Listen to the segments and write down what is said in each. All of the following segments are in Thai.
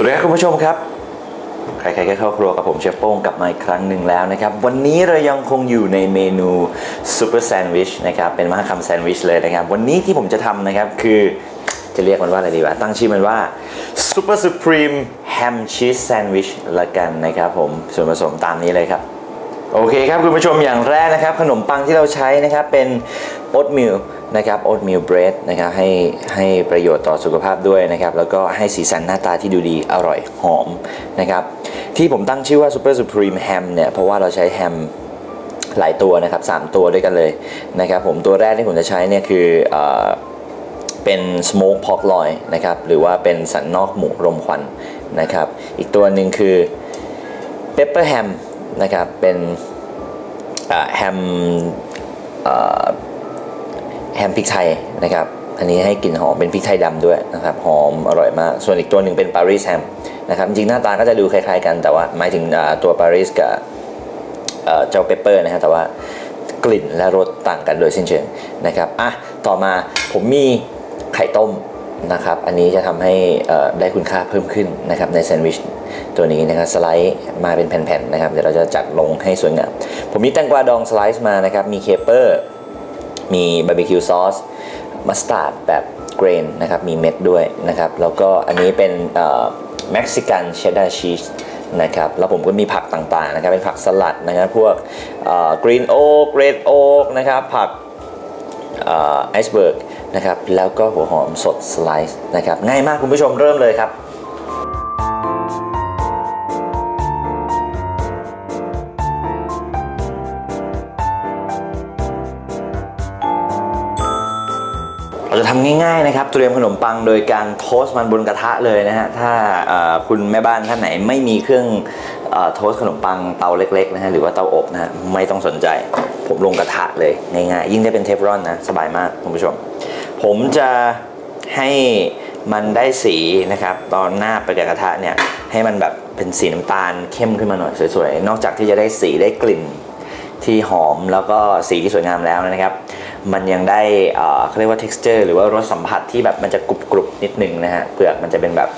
สวัสดีครับคุณผู้ชมครับ ใครๆก็เข้าครัวกับผมเชฟโป้งกลับมาอีกครั้งหนึ่งแล้วนะครับ วันนี้เรายังคงอยู่ในเมนูซูเปอร์แซนด์วิชนะครับเป็นมหาคำแซนด์วิชเลยนะครับ วันนี้ที่ผมจะทำนะครับคือจะเรียกมันว่าอะไรดีวะ ตั้งชื่อมันว่าซูเปอร์สุพรีมแฮมชีสแซนด์วิชละกันนะครับผมส่วนผสมตามนี้เลยครับ โอเคครับคุณผู้ชมอย่างแรกนะครับ ขนมปังที่เราใช้นะครับเป็นโอ๊ตมิลนะครับโอ๊ตมิลเบรดนะครับให้ให้ประโยชน์ต่อสุขภาพด้วยนะครับ แล้วก็ให้สีสันหน้าตาที่ดูดีอร่อยหอมนะครับ ที่ผมตั้งชื่อว่า Super Supreme Ham เนี่ยเพราะว่าเราใช้แฮมหลายตัวนะครับ 3 ตัวด้วยกันเลยนะครับผมตัวแรกที่ผมจะใช้เนี่ยคือเอเป็น smoke pork loin นะครับหรือว่าเป็นสันนอกหมูรมควันนะครับ อีกตัวหนึ่งคือ pepper ham นะครับเป็นแฮมแฮมพริกไทยนะครับอันนี้ให้กลิ่นหอมเป็นพริกไทยดำด้วยนะครับหอมอร่อยมาก ส่วนอีกตัวหนึ่งเป็นปารีสแฮมนะครับจริงหน้าตาก็จะดูคล้ายๆกันแต่ว่าหมายถึงตัวปารีสกับเจ้าเปปเปอร์นะฮะแต่ว่ากลิ่นและรสต่างกันโดยสิ้นเชิงนะครับอะต่อมาผมมีไข่ต้ม นะครับ อันนี้จะทำให้ได้คุณค่าเพิ่มขึ้นนะครับในแซนด์วิชตัวนี้นะครับสไลด์มาเป็นแผ่นๆนะครับเดี๋ยวเราจะจัดลงให้สวยงามผมมีแตงกวาดองสไลซ์มานะครับ มีเคเปอร์ มีบาร์บีคิวซอสมัสตาร์ดแบบเกรนนะครับ มีเม็ดด้วยนะครับ แล้วก็อันนี้เป็นเม็กซิกันเชดดาร์ชีสนะครับแล้วผมก็มีผักต่างๆนะครับเป็นผักสลัดนะครับพวกกรีนโอ๊กเรดโอ๊กนะครับผัก ไอซ์เบิร์กนะครับแล้วก็หัวหอมสดสไลซ์นะครับง่ายมากคุณผู้ชมเริ่มเลยครับเราจะทำง่ายๆนะครับเตรียมขนมปังโดยการโทสต์มันบนกระทะเลยนะฮะถ้าคุณแม่บ้านท่านไหนไม่มีเครื่องโทสต์ขนมปังเตาเล็กๆนะฮะหรือว่าเตาอบนะฮะไม่ต้องสนใจ ผมลงกระทะเลยง่ายๆยิ่งได้เป็นเทฟรอนนะสบายมากคุณผู้ชม ผมจะให้มันได้สีนะครับ ตอนหน้าไปกับกระทะเนี่ยให้มันแบบเป็นสีน้ำตาลเข้มขึ้นมาหน่อยสวยๆ นอกจากที่จะได้สีได้กลิ่นที่หอมแล้วก็สีที่สวยงามแล้วนะครับ มันยังได้เขาเรียกว่า texture หรือว่ารสสัมผัสที่แบบมันจะกรุบกรุบนิดนึงนะฮะเปลือกมันจะเป็นแบบ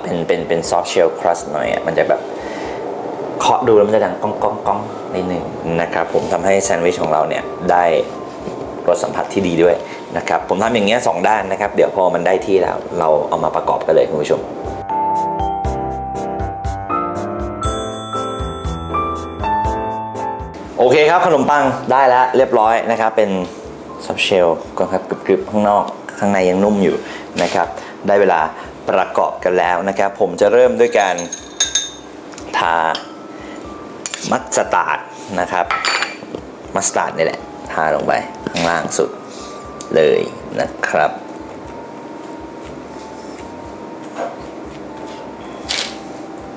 เป็นเป็นเป็น soft shell crust หน่อยมันจะแบบ เคาะดูแล้วมันจะดังก้องก้องก้องนิดนึงนะครับผมทำให้แซนด์วิชของเราเนี่ยได้รสสัมผัสที่ดีด้วยนะครับผมทำอย่างเงี้ยสองด้านนะครับ เดี๋ยวพอมันได้ที่แล้วเราเอามาประกอบกันเลยคุณผู้ชมโอเคครับขนมปังได้แล้วเรียบร้อยนะครับ เป็นซับเชลก็ครับกรึบๆข้างนอกข้างในยังนุ่มอยู่นะครับ ได้เวลาประกอบกันแล้วนะครับ ผมจะเริ่มด้วยการทา มัสตาร์ดนะครับมัสตาร์ดนี่แหละทาลงไปข้างล่างสุดเลยนะครับ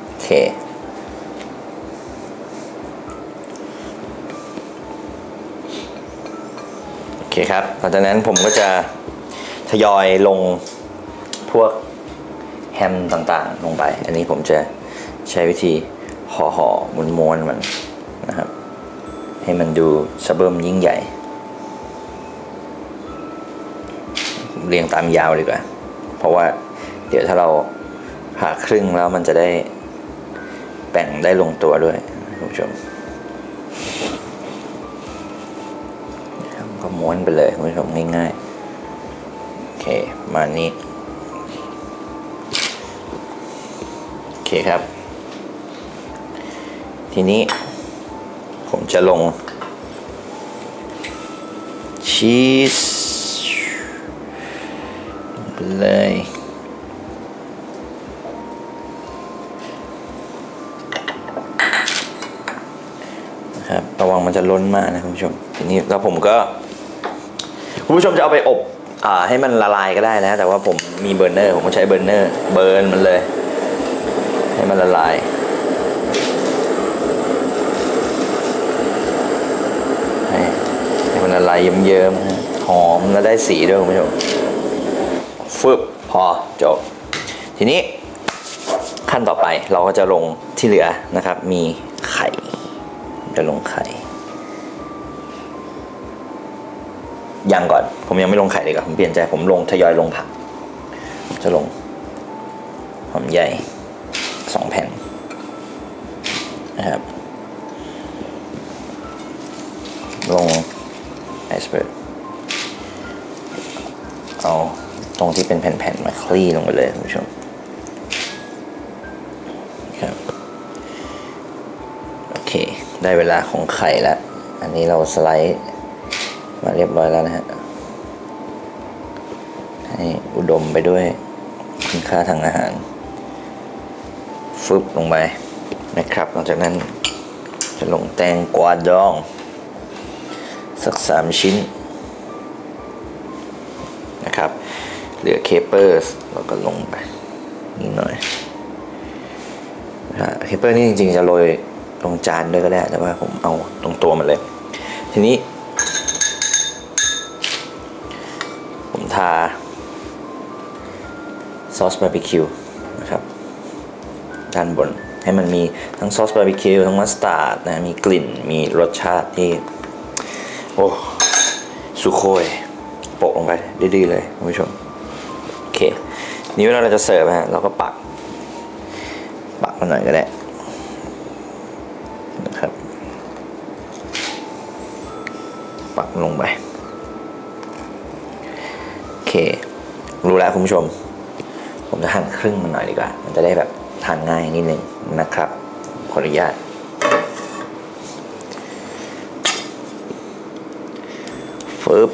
โอเคโอเคครับหลังจากนั้นผมก็จะทยอยลงพวกแฮมต่างๆ ลงไป อันนี้ผมจะใช้วิธี ห่อห่อม้วนมันนะครับ ให้มันดูสะเบิ่มยิ่งใหญ่ เรียงตามยาวดีกว่า เพราะว่าเดี๋ยวถ้าเราผ่าครึ่งแล้วมันจะได้แบ่งได้ลงตัวด้วยคุณผู้ชมก็ม้วนไปเลยคุณผู้ชมง่ายๆ โอเค มานี้ โอเคครับ ทีนี้ ผมจะลง ชีสเลยครับระวังมันจะล้นมากนะคุณผู้ชมทีนี้แล้วผมก็คุณผู้ชมจะเอาไปอบอ่าให้มันละลายก็ได้นะ แต่ว่าผมมีเบอร์เนอร์ ผมก็ใช้เบอร์เนอร์ เบิร์นมันเลย ให้มันละลาย ให้ให้มัน ละลายเยิ้มๆหอมแล้วได้สีด้วยคุณผู้ชมฟึบพอจบ ทีนี้ขั้นต่อไปเราก็จะลงที่เหลือนะครับ มีไข่ จะลงไข่ยังก่อน ผมยังไม่ลงไข่เลยก่อนผมเปลี่ยนใจผมลงทยอยลงผัก จะลงหอมใหญ่สองแผ่นนะครับ ลง ไอซ์เบิร์กเอาตรงที่เป็นแผ่นๆมาคลี่ลงไปเลยคุณผู้ชมครับโอเค ได้เวลาของไข่แล้ว อันนี้เราสไลด์มาเรียบร้อยแล้วนะฮะ ให้อุดมไปด้วยคุณค่าทางอาหารฟึบลงไปนะครับหลังจากนั้นจะลงแตงกวาดอง สักสามชิ้นนะครับ เหลือเคเปอร์เราก็ลงไปนิดหน่อยเคเปอร์นี่จริงๆจะโรยลงจานด้วยก็ได้ แต่ว่าผมเอาตรงตัวมันเลย ทีนี้ ผมทาซอสบาร์บีคิวนะครับ ด้านบนให้มันมีทั้งซอสบาร์บีคิวทั้งมัสตาร์ดนะมีกลิ่นมีรสชาติที่ โอ้ สุโคยโปะลงไปดีๆเลยคุณผู้ชม โอเค นี่เวลาเราจะเสิร์ฟฮะเราก็ปัก ปักมันหน่อยก็ได้นะครับ ปักลงไป โอเค รู้แล้วคุณผู้ชม ผมจะหั่นครึ่งมันหน่อยดีกว่า มันจะได้แบบทานง่ายนิดนึงนะครับ ขออนุญาต ฟึบ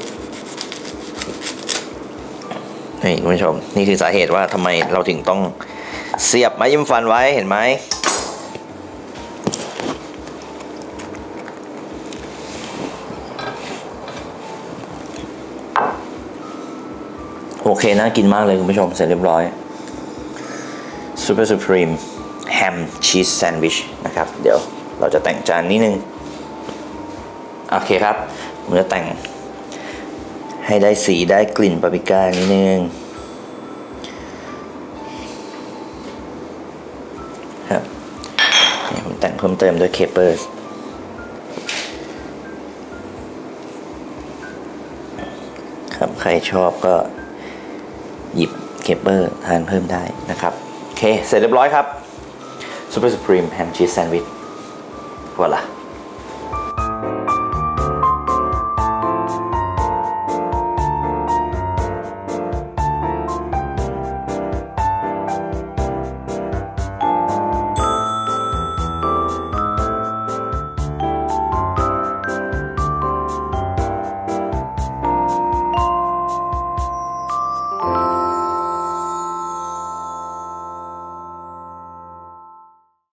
นี่คุณผู้ชม นี่คือสาเหตุว่าทำไมเราถึงต้องเสียบไม้ยิ้มฟันไว้เห็นไหมโอเคน่ากินมากเลยคุณผู้ชม เสร็จเรียบร้อย Super Supreme Ham Cheese Sandwich นะครับ เดี๋ยวเราจะแต่งจานนิดนึง โอเคครับ ผมจะแต่ง ให้ได้สีได้กลิ่นปาปริก้านิดนึงครับนี่ผมแต่งเพิ่มเติมด้วยเคเปอร์ครับใครชอบก็หยิบเคเปอร์ทานเพิ่มได้นะครับ โอเค เสร็จเรียบร้อยครับ Super Supreme Ham Cheese Sandwich voilà